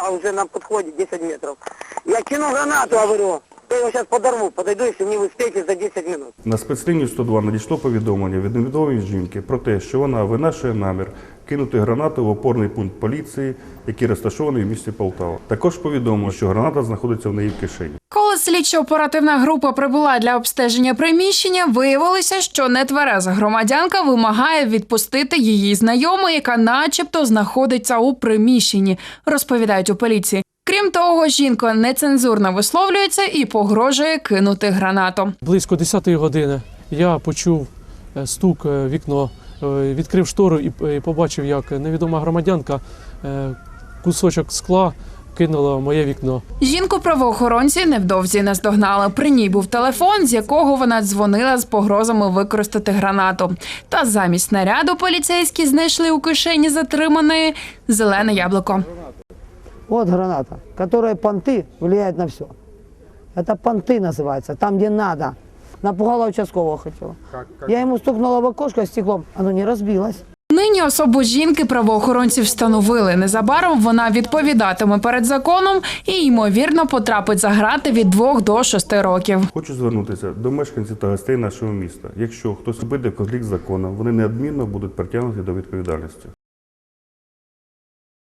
стоял уже на подходе 10 метров. Я кину гранату, говорю, я его сейчас подорву, подойду, если не успеете за 10 минут. На спецлінію 102 надійшло повідомлення від невідомої жінки про те, що вона винашує намір кинути гранату в опорний пункт поліції, який розташований в місті Полтава. Також повідомлено, що граната знаходиться в неї в кишені. Коли слідчо-оперативна група прибула для обстеження приміщення, виявилося, що нетвереза громадянка вимагає відпустити її знайому, яка начебто знаходиться у приміщенні, розповідають у поліції. Крім того, жінка нецензурно висловлюється і погрожує кинути гранату. Близько 10 години я почув е, стук е, в вікно, е, відкрив штору і побачив, як невідома громадянка кусочок скла кинула в моє вікно. Жінку правоохоронці невдовзі наздогнали. При ній був телефон, з якого вона дзвонила з погрозами використати гранату. Та замість снаряду поліцейські знайшли у кишені затриманої зелене яблуко. Вот граната, которая понты влияет на все. Это понты называется, там, где надо. Напугала участкового хотела. Я ему стукнула в окошко стеклом, оно не разбилось. Нині особу жінки правоохоронці встановили. Незабаром вона відповідатиме перед законом і ймовірно потрапить за грати від 2 до 6 років. Хочу звернутися до мешканців та гостей нашого міста. Якщо хтось обиде конфлікт з законом, вони неодмінно будуть притягнуті до відповідальності.